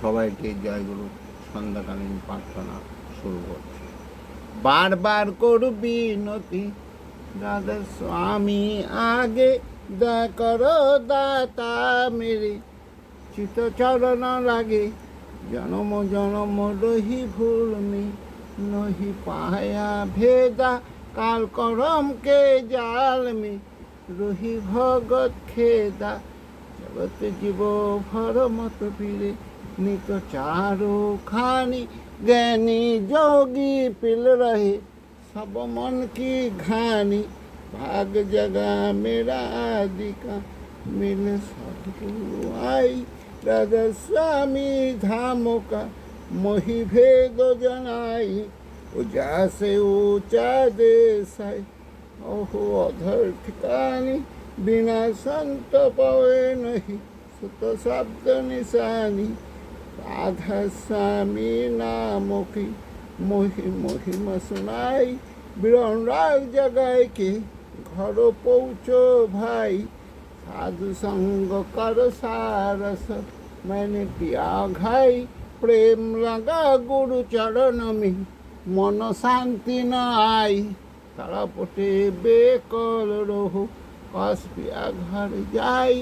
সবাইকে জয়গুরু সন্ধ্যাকালীন প্রার্থনা শুরু করছি। বারবার করবি নতি দাদা স্বামী, আগে দয়া করো দাতা মেরে। চিত চরণ লাগে জনম জনম রহি ভুলমি। নহি পায়া ভেদা, কাল করম কে জাল মে রহি ভগত খেদা, জগত জীব ভর মত नहीं तो चारों खानी, गैनी जोगी पिल रही, सब मन की घानी। भाग जगा मेरा आदि का मिल सदगुरु आई राधा स्वामी धामों का मोहि भेद जनाई, उजा से ऊँचा देश है ओहो अधर ठिकानी, बिना संत पवे नहीं, सुत शब्द निशानी। আধাসামি নামকি মহি, মহিমা শোনাই বিরণ রাগ জাগায় কে? ঘর পৌঁছ ভাই, সাধু সঙ্গ কর সারস মানে পিয়া ঘাই প্রেম লাগা গুরু চরণমি মন শান্তি নাই। তারাপটে বেকল রহু কস পিয়া ঘর যাই।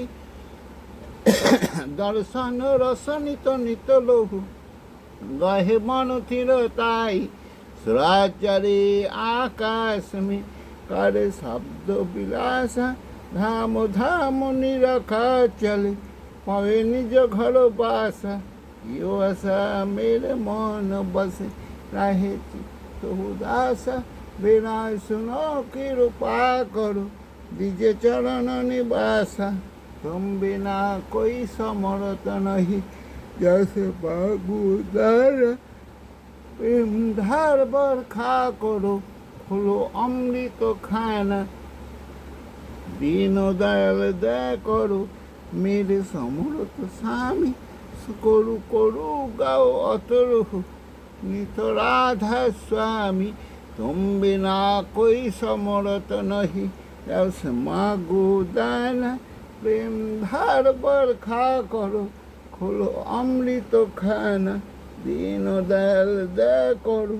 দর্শন রসনিত নিত লঘু গহে মন থির তাই সুরাচারে আকাশ মে করে শব্দ বিলাসা। ধাম ধাম নিরখা চলে পাবে নিজ ঘর বাসা। ইয়ো আশা মেরে মন বসে রাহে তবু দাসা বিনা শুনো কি রূপা করো দিজে চরণ নিবাসা। तुम बिना कोई समर्थ नहीं जैसे बाबूदार प्रेम धार बरखा करो खुलो अमृत खाना दीन दयाल दया करो मेरे समृत स्वामी করু করু গাও অতরুহ নিত রাধা স্বামী তুম বিনা কই সমরত নহি রস মাগু দানা প্রেম ধার বরখা করো, খোলো অমৃত খানা, দীন দয়াল দয়া করু।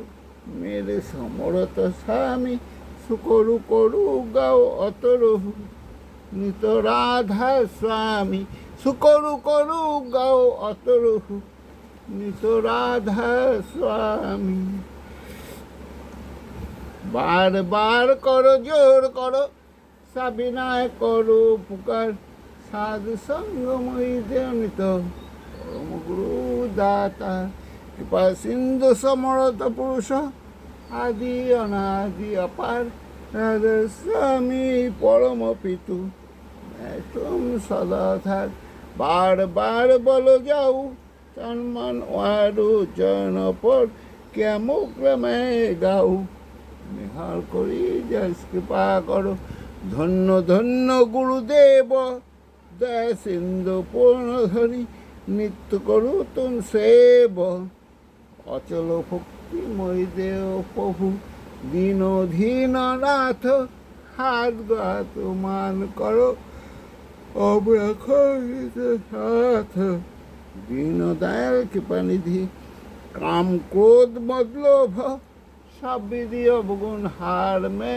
মেরে সমরত স্বামী, সুকরু করু গাও অতরহু। নিত রাধা স্বামী, সুকরু করু গাও অতরহু। নিত রাধা স্বামী। বারবার করো, জোর করো সাবিনায় করো পুকার দাতা, কৃপা সিন্ধু সমরত পুরুষ। আদি অনাদি অপার রাধা স্বামী পরম পিতু। তুম সদা থাক বার বার বলো যাও। তন্মন ওয়ারু জন পর কেমো ক্রমে গাও নিহার করি যশ কৃপা করো, ধন্য ধন্য গুরুদেব। বিদ্যা সিন্ধু পূর্ণধরী নিত্য তুম সেব। অচল ভক্তিময় দেব প্রভু দীন ধীননাথ হাত গাত মান করো অব্রখিত সাথ দীনদয়াল কৃপানিধি, কাম ক্রোধ মতলোভ সব বিধি অবগুণ হার মে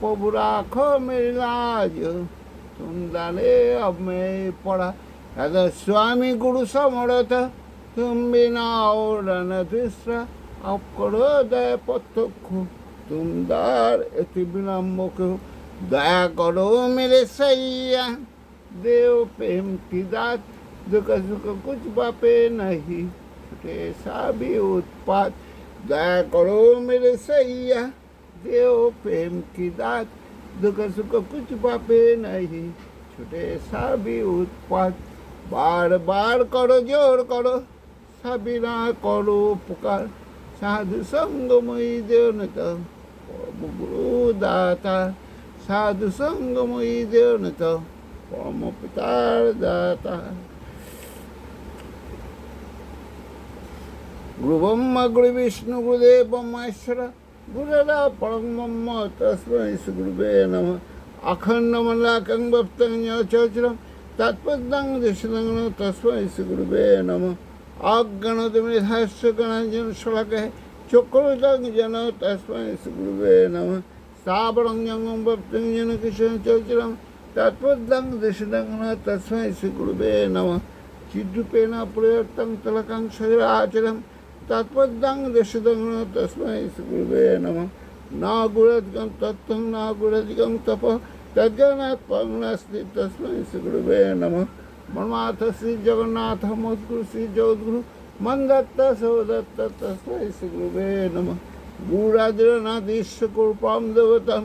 প্রভু রাখ মেলাজ लाज तुम अब मैं पढ़ा। राधा स्वामी गुरु समरथ, तुम बिना और दूसरा अब करो दया प्रत्यक्ष तुम दार अति विलम्ब को दया करो मेरे सैया, देव प्रेम की दात। दुख सुख कुछ बापे नहीं, छुटे भी उत्पात। दया करो मेरे सैया, देव प्रेम की दात। दुख सुख कुछ पापे नहीं छुटे सा भी उत्पात बार बार करो जोर करो सभी ना करो पुकार साधु संगमयी देवनत गुरु दाता साधु संगमयी देवनत परम पितार दाता গুরু ব্রহ্মা গুরু বিষ্ণু গুরুদেব মহেশ্বর गुरला परमम तस्मै सुगुरुवे नमः अखण्डमलाकं भक्तं यचोचरं तत्पदं दिशनं तस्मै सुगुरुवे नमः आगणतमेधास्य गणजन शलके चक्रुतं जन तस्मै सुगुरुवे नमः स्थावरं यङ्गं भक्तं येन कृष्णचोचरं तत्पदं दिशनं तस्मै सुगुरुवे नमः चिद्रूपेण प्रयत्तं तलकं शरीराचरम् তাৎপর্যাং দেশদং তসময় গুরুবে নম। না গুড়াদিগম তত্ত্বং না গুড়াদিগম তপ। তজ্ঞানাৎ পগ্নাস্তি তসময় গুরুবে নম। মন্মাথ শ্রী জগন্নাথ মদগুরু শ্রী জগদ্গুরু মন্দত্ত সৌদত্ত তসময় গুরুবে নম। গুড়াদিরনাদীশ কৃপাম দেবতাম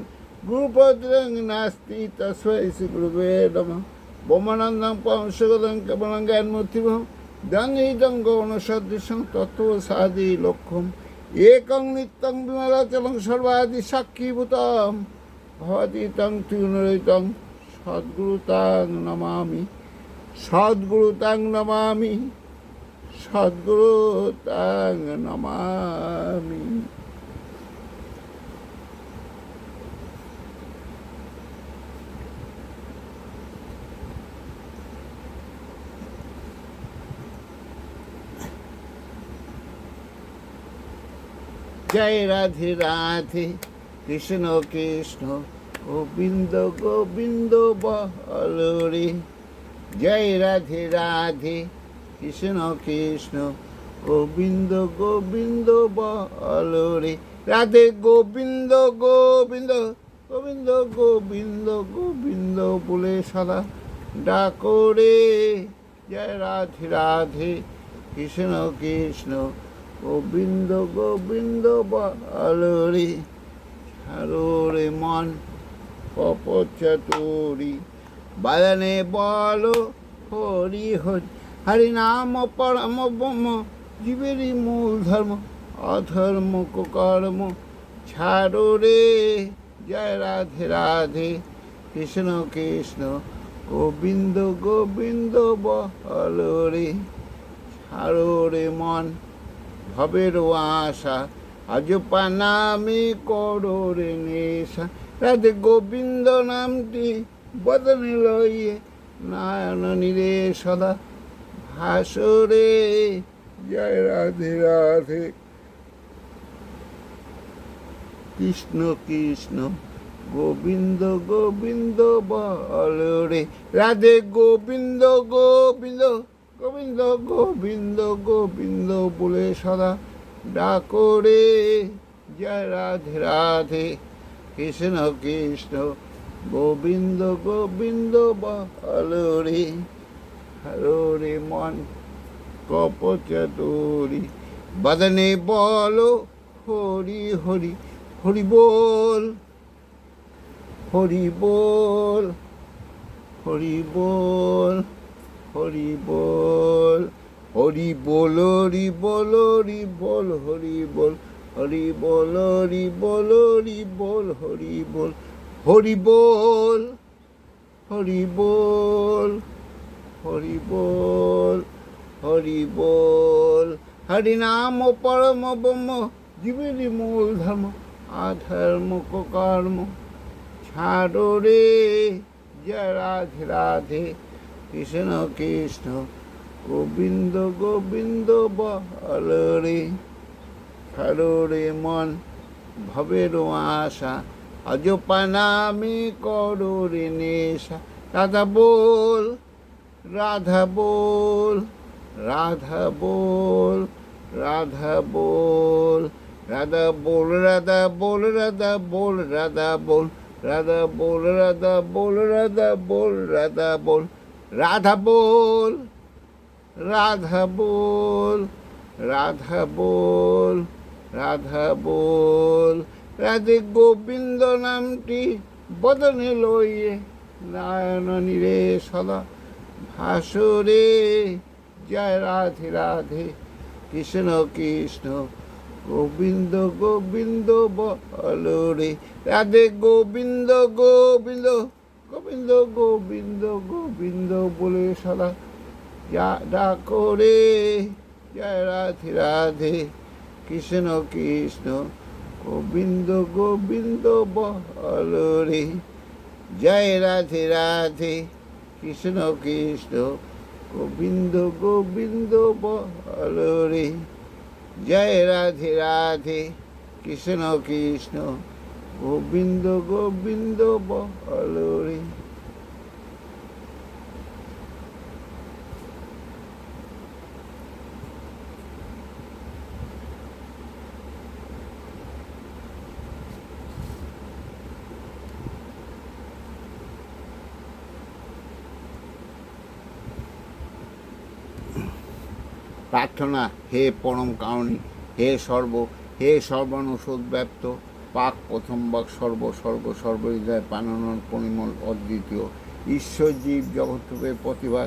গুরুপদ্রং নাস্তি তসময় গুরুবে নম। বোমানন্দম পংশগদং কমলং জ্ঞানমূর্তিভম দং অনুসদৃশং তত্ত্ব সাদি লক্ষ্যম একং নিত্যং বিমলাচলং সর্বাদি সাক্ষীভূতম। ভবতীতং ত্রিনরিতং সদ্গুরুতাং নমামি। সদ্গুরুতাং নমামি। সদ্গুরুতাং নমামি। জয় রাধে রাধে, কৃষ্ণ কৃষ্ণ, গোবিন্দ গোবিন্দ বলরে জয় রাধে রাধে, কৃষ্ণ কৃষ্ণ, গোবিন্দ গোবিন্দ বলরে রাধে গোবিন্দ গোবিন্দ গোবিন্দ গোবিন্দ গোবিন্দ বলে সদা ডাকরে জয় রাধে রাধে, কৃষ্ণ কৃষ্ণ গোবিন্দ গোবিন্দ বলরে ছাড়ো রে মন কপচতুরি বাজানে বলো হরি হরি হরি নাম পরম ব্রহ্ম, জীবেরই মূল ধর্ম, অধর্ম কর্ম ছাড়ো রে, জয় রাধে রাধে, কৃষ্ণ কৃষ্ণ, গোবিন্দ গোবিন্দ বলরে ছাড়ো রে মন ভবের আশা আজ পানামি করো রে নেশা। রাধে গোবিন্দ নামটি বদনে লইয়ে নারায়ণ নিরে সদা ভাসরে জয় রাধে রাধে। কৃষ্ণ কৃষ্ণ, গোবিন্দ গোবিন্দ বলরে রাধে গোবিন্দ গোবিন্দ। গোবিন্দ গোবিন্দ গোবিন্দ বলে সদা ডাকরে জয় রাধে রাধে। কৃষ্ণ কৃষ্ণ। গোবিন্দ গোবিন্দ বলরে হরে মন কপচতুরি। বদনে বলো হরি হরি হরি বল। হরি বল হরি বল। হরি বল হরি বল হরি বল হরি বল হরি বল হরি বল হরি বল হরি বল হরি বল হরি বল হরি বল হরি বল হরি বল হরি নাম পরম ব্রহ্ম জীবেরই মূল ধর্ম আধর্ম কর্ম ছাড়ো রে জয় রাধে রাধে কৃষ্ণ কৃষ্ণ গোবিন্দ গোবিন্দ বলরে ছাড়ো রে মন ভবের আশা আজ পানামি করো রে নেশা রাধা বল রাধা বল রাধা বল রাধা বল রাধা বল রাধা বল রাধা বল রাধা বল রাধা বল রাধা বল রাধা বল রাধা বল রাধা বল রাধা বল রাধা বল রাধা বল। রাধে গোবিন্দ নামটি বদনে লইয়ে নারায়ণ নিরে সদা ভাসরে। জয় রাধে রাধে, কৃষ্ণ কৃষ্ণ, গোবিন্দ গোবিন্দ বলরে রাধে গোবিন্দ গোবিন্দ গোবিন্দ গোবিন্দ গোবিন্দ বলে সদা যা ডাকরে জয় রাধে রাধে। কৃষ্ণ কৃষ্ণ, গোবিন্দ গোবিন্দ বলরে জয় রাধে রাধে। কৃষ্ণ কৃষ্ণ, গোবিন্দ গোবিন্দ বল রে। জয় রাধে রাধে। কৃষ্ণ কৃষ্ণ গোবিন্দ গোবিন্দ বল রে প্রার্থনা হে পরম কারণী হে সর্ব হে সর্বানুষোধ ব্যপ্ত পাক প্রথম বাক সর্ব সর্ব সর্বহৃদয় পানন পরিমল অদ্বিতীয়। ঈশ্বর জীব জগৎরূপের প্রতিভা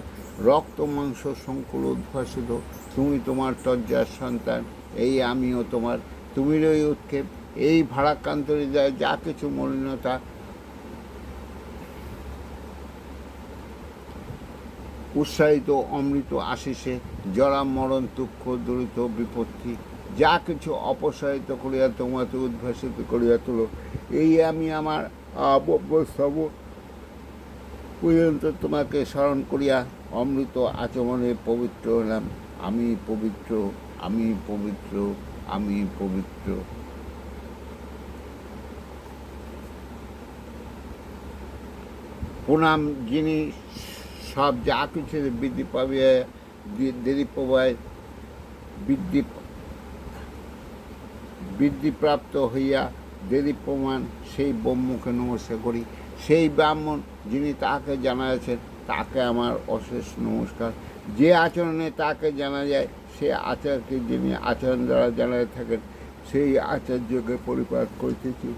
রক্ত, মাংস, সংকুল, উদ্ভাসিত। তুমি তোমার তজ্জার সন্তান, এই আমিও তোমার। তুমি রই উৎক্ষেপ, এই ভারাক্রান্ত হৃদয়, যা কিছু মলিনতা। উৎসাহিত অমৃত আশিসে জরা মরণ দুঃখ দরিত বিপত্তি। যা কিছু অপসারিত করিয়া তোমাকে উদ্ভাসিত করিয়া তোলো। এই আমি আমার অবস্থব পর্যন্ত তোমাকে স্মরণ করিয়া অমৃত আচমনে পবিত্র হলাম। আমি পবিত্র আমি পবিত্র আমি পবিত্র। প্রণাম যিনি সব যা কিছু বৃদ্ধি পাবে দেরি পাবায় বৃদ্ধি বৃদ্ধিপ্রাপ্ত হইয়া দেরি প্রমাণ সেই ব্রহ্মকে নমস্কার করি। সেই ব্রাহ্মণ যিনি তাকে জানাইছেন তাকে আমার অশেষ নমস্কার। যে আচরণে তাকে জানা যায়, সে আচারকে যিনি আচরণ দ্বারা জানায় থাকেন, সেই আচার্যকে পরিপাক করিতেছি।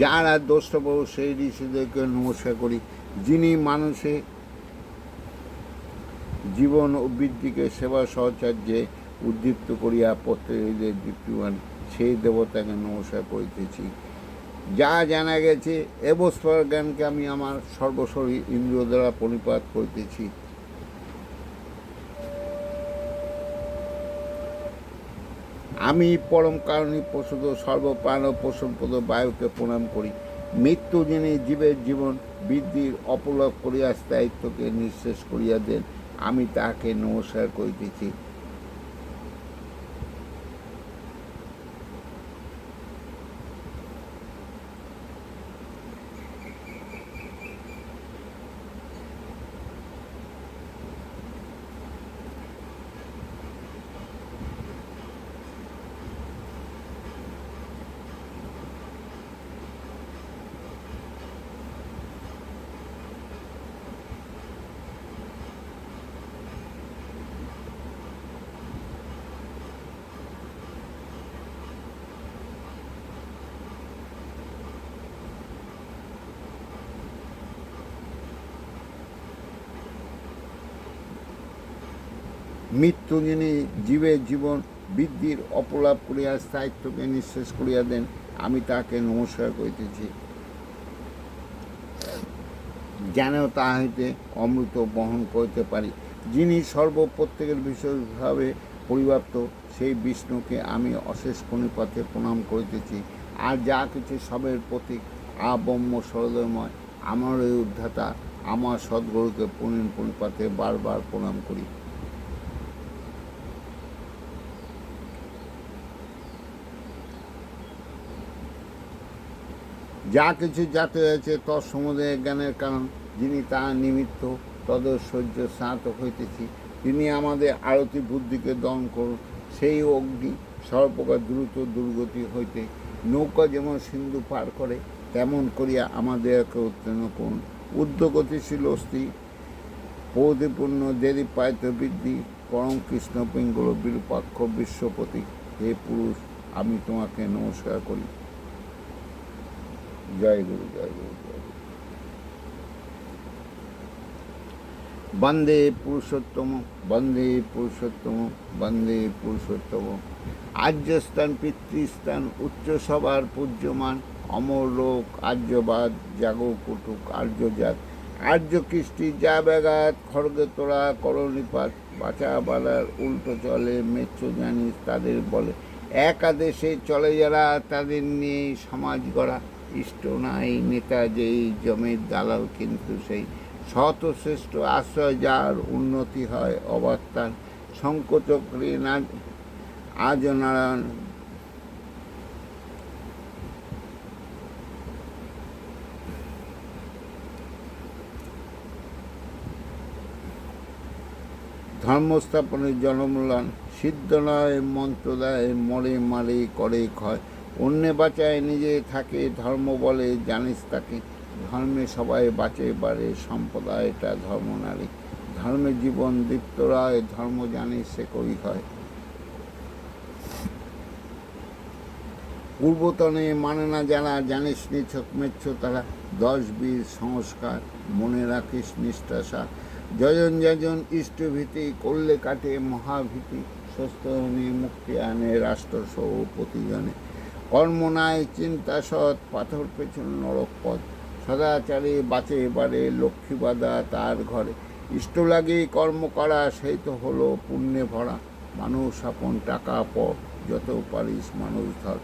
যারা দ্রষ্টব্য সেই ঋষিদেরকে নমস্কার করি, যিনি মানুষে জীবন ও বৃদ্ধিকে, সেবা সহচার্যে উদ্দীপ্ত করিয়া প্রত্যেকের দীপ্তিমান সেই দেবতাকে নমস্কার করিতেছি। যা জানা গেছে এবস্বর জ্ঞানকে আমি আমার সর্বশরী ইন্দ্রিয় দ্বারা পরিপাত করিতেছি। আমি পরম কারণী প্রসূত, সর্বপ্রাণ প্রসম্পদ বায়ুকে প্রণাম করি। মৃত্যু যিনি জীবের জীবন বৃদ্ধির অপলভ করিয়া স্থায়িত্বকে নিঃশেষ করিয়া দেন। আমি তাকে নমস্কার করিতেছি। মৃত্যু যিনি জীবের জীবন বৃদ্ধির অপলাপ করিয়া স্থায়িত্বকে নিঃশেষ করিয়া দেন, আমি তাকে নমস্কার করিতেছি। যেন তাহা হইতে অমৃত বহন করিতে পারি। যিনি সর্ব প্রত্যেকের বিশেষভাবে পরিব্যাপ্ত, সেই বিষ্ণুকে আমি অশেষ পথে প্রণাম করিতেছি। আর যা কিছু সবের প্রতীক আবম্য সরদময় আমার এই উদ্ধাতা, আমার সদ্গুরুকে পুনীন পরিপাতে বারবার প্রণাম করি। যা কিছু যাতে হয়েছে তৎসমুদয় জ্ঞানের কারণ। যিনি তাহার নিমিত্ত তদৈশ্বর্য স্নাতক হইতেছি। তিনি আমাদের আরতি বুদ্ধিকে দন করুন। সেই অগ্নি সর্বপ্রকার দ্রুত দুর্গতি হইতে নৌকা যেমন সিন্ধু পার করে, তেমন করিয়া আমাদেরকে উত্তীর্ণ করুন। উদ্যোগতিশীল অস্থি পৌধিপূর্ণ দেরি পায়িত বৃদ্ধি, পরম কৃষ্ণ পিঙ্গল, বিরূপাক্ষ বিশ্বপতি। হে পুরুষ, আমি তোমাকে নমস্কার করি। জয় গুরু জয় গুরু জয় গুরু বন্দে পুরুষোত্তম বন্দে পুরুষোত্তম বন্দে পুরুষোত্তম আর্যস্থান পিতৃস্থান উচ্চ সবার পূজ্যমান অমর লোক আর্যবাদ জাগো কুটুক আর্যজাত আর্য কৃষ্টি যা ব্যাঘাত খড়গে তোরা করণিপাত বাঁচা বালার উল্টো চলে মেচ্ছ জানিস তাদের বলে একাদেশে চলে যারা তাদের নিয়ে সমাজ গড়া ইষ্ট নাই নেতা যেই জমের দালাল, কিন্তু সেই শত শ্রেষ্ঠ আশ্রয় যার উন্নতি হয় অবাত্তার শঙ্কচক্রে না আজ নারায়ণ। ধর্মস্থাপনের জনমূল্যায়ন, সিদ্ধ নয় মন্ত্র দেয় মরে মারে করে ক্ষয়। অন্যে বাঁচায় নিজে থাকে, ধর্ম বলে, জানিস তাকে। ধর্মে সবাই বাঁচে, বাড়ে সম্প্রদায়টা ধর্ম নারী। ধর্মে জীবন দীপ্ত রায়, ধর্ম জানিস সে করি হয়। পূর্বতনে মানে না যারা জানিস নিছক মেচ্ছ তারা। দশ বীর সংস্কার, মনে রাখিস নিষ্ঠাসা যজন যজন ইষ্টভীতি করলে কাটে মহাভীতি। সুস্থ মুক্তি আনে রাষ্ট্র সহ প্রতিজনে কর্ম নাই, চিন্তা সৎ, পাথর পেছন নরক পথ। সদাচারে বাঁচে এবারে লক্ষ্মী বাদা তার ঘরে। ইষ্ট লাগে কর্ম করা, সেই তো হলো পুণ্যে ভরা। মানুষ আপন টাকা পথ যত পারিস মানুষ ধর।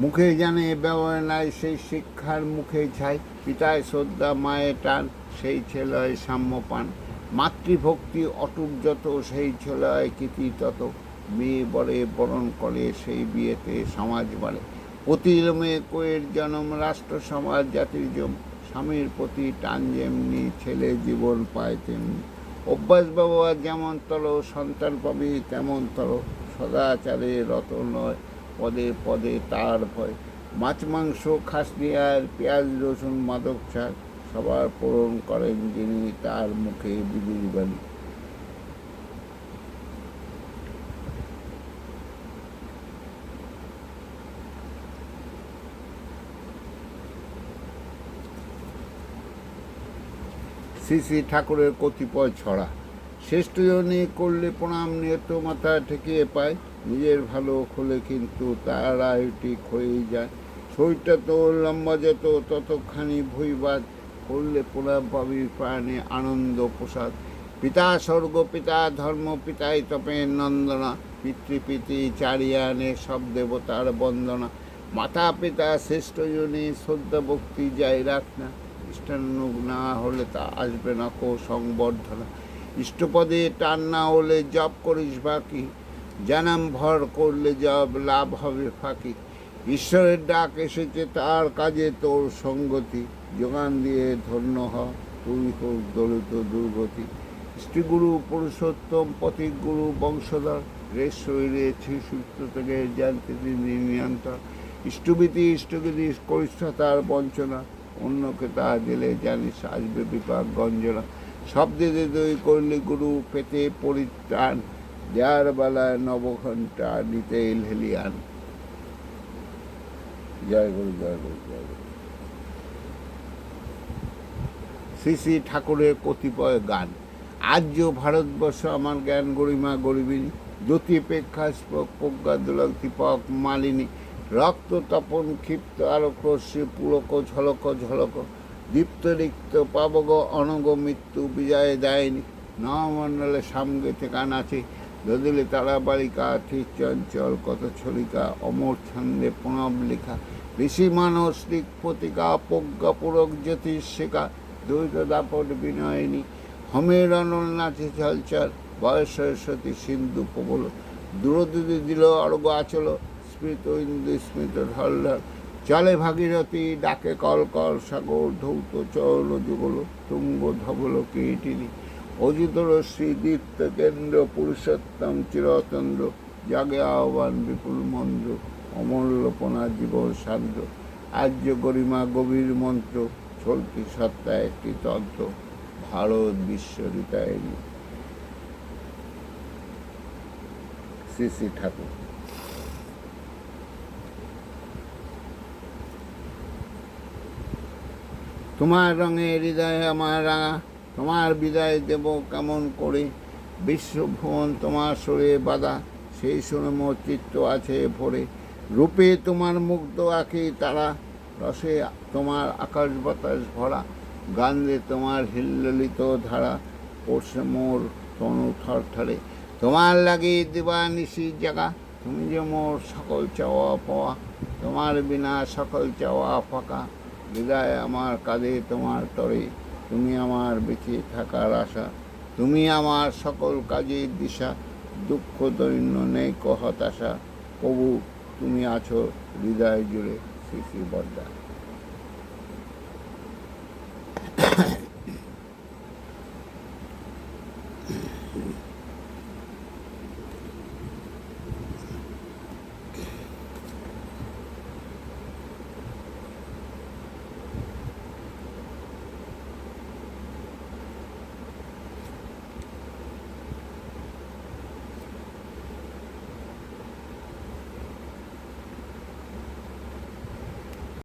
মুখে জানে ব্যবহার নাই, সেই শিক্ষার মুখে ছাই। পিতায় শ্রদ্ধা মায়ের টান, সেই ছেলে হয় সাম্য পান। মাতৃভক্তি অটুট যত, সেই ছেলে হয় কীর্তি তত। মেয়ে বলে বরণ করে, সেই বিয়েতে সমাজ বাড়ে। প্রতিলমে কোয়ের জন্ম, রাষ্ট্র, সমাজ, জাতির জম। স্বামীর প্রতি টান যেমনি, ছেলে জীবন পায় তেমনি। অভ্যাস ব্যবহার যেমন তর, সন্তান পাবি তেমন তর। সদাচারে রত নয় পদে পদে তার ভয়। মাছ, মাংস খাসনি আর পেঁয়াজ, রসুন, মাদক ছাড় সবার পূরণ করেন যিনি তার মুখে বিবির বাণী। শ্রী শ্রী ঠাকুরের কতিপয় ছড়া শ্রেষ্ঠজনে করলে প্রণাম নিয়ত মাথা ঠেকিয়ে পায়। নিজের ভালো খোলে কিন্তু তার আয়টি ক্ষয়েই যায়। শরীরটা তো লম্বা যেত ততখানি ভুইবাদ করলে প্রণাম পাবি প্রাণে আনন্দ প্রসাদ। পিতা স্বর্গ, পিতা ধর্ম, পিতাই তপে নন্দনা পিতৃপিতি চারিয়ানে সব দেবতার বন্দনা। মাতা পিতা শ্রেষ্ঠজনে শ্রদ্ধা ভক্তি যাই রাখ না ইষ্টান্ন না হলে তা আসবে না কো সংবর্ধনা। ইষ্টপদে টান না হলে জপ করিস বাকি জানাম ভর করলে জব লাভ হবে ফাঁকি। ঈশ্বরের ডাক এসেছে, তার কাজে তোর সঙ্গতি। যোগান দিয়ে ধন্য হ, তুই হোক দলিত দুর্গতি। স্ত্রীগুরু, পুরুষোত্তম পথিক গুরু বংশধর, রেশ শরীরে সূত্র থেকে জানতে তিনি নিয়ন্ত্রণ। ইষ্টবিধি ইষ্টবিধি করিষ্ঠ তার বঞ্চনা, অন্যকে তা দিলে জানিস আসবে বিপাক, গঞ্জনা। শব্দে দই করলে গুরু পেতে পরিত্রাণ। যার বেলায় নব নবঘণ্টা নিতে হেলিয়ান জয় গুরু জয় গুরু জয় গুরু। শ্রী শ্রী ঠাকুরের কতিপয় গান। আর্য ভারতবর্ষ আমার জ্ঞান গরিমা গরিবিনী জ্যোতি পেক্ষা প্রজ্ঞা দোলক দীপক মালিনী, রক্ত তপন, ক্ষিপ্ত আলোক, রশ্মি, পুলক, ঝলক ঝলক, দীপ্ত রিক্ত, পাবগ, অনগ, মৃত্যু, বিজয়, দেয়নি নমণ্ডলে সামগে থেকে আছে দদিলে তারা বালিকা ঠিক চঞ্চল কত ছলিকা অমর ছন্দে প্রণব লেখা, ঋষি মানস পতিকা প্রজ্ঞা পুরক, জ্যোতিষ শেখা, দ্বৈত দাপট বিনয়িনী, হমের অনল নাচে চলচল বয়স সরস্বতী সিন্ধু প্রবল দূরদিদি দিল অর্গ আচল, স্মৃত ইন্দু স্মৃত ঢল ঢল, চলে ভাগীরথী, ডাকে কল কল সাগর, ধৌত চল যুগল, তুঙ্গ ধবল কীটিনী অজিতর শ্রী দীপ্ত কেন্দ্র পুরুষোত্তম চিরচন্দ্র জাগে আহ্বান বিপুল মন্দ্র অমূল্যপনা জীবন সান্দ্র আর্য গরিমা গভীর মন্ত্র, চলতি সত্তা একটি তন্ত্র ভারত বিশ্ব ঋতায়নী শ্রী শ্রী ঠাকুর। তোমার রঙে হৃদয় আমার রাঙা তোমার বিদায় দেব কেমন করে? বিশ্বভুবন, তোমার সরে বাধা, সেই শুনে মোর চিত্ত আছে ভরে। রূপে তোমার মুগ্ধ আঁকি তারা, রসে তোমার আকাশ বাতাস ভরা। গান্ধে তোমার হিল্লিত ধারা পড়ছে মোর তনু থর থরথরে। তোমার লাগে দিবা নিশি জাগা, তুমি যে মোর সকল চাওয়া পাওয়া। তোমার বিনা সকল চাওয়া ফাঁকা, বিদায় আমার কাঁধে তোমার তরে। তুমি আমার বেঁচে থাকার আশা, তুমি আমার সকল কাজের দিশা, দুঃখ দৈন্য নেই হতাশা, প্রভু তুমি আছো হৃদয় জুড়ে শ্রী শ্রী বর্দা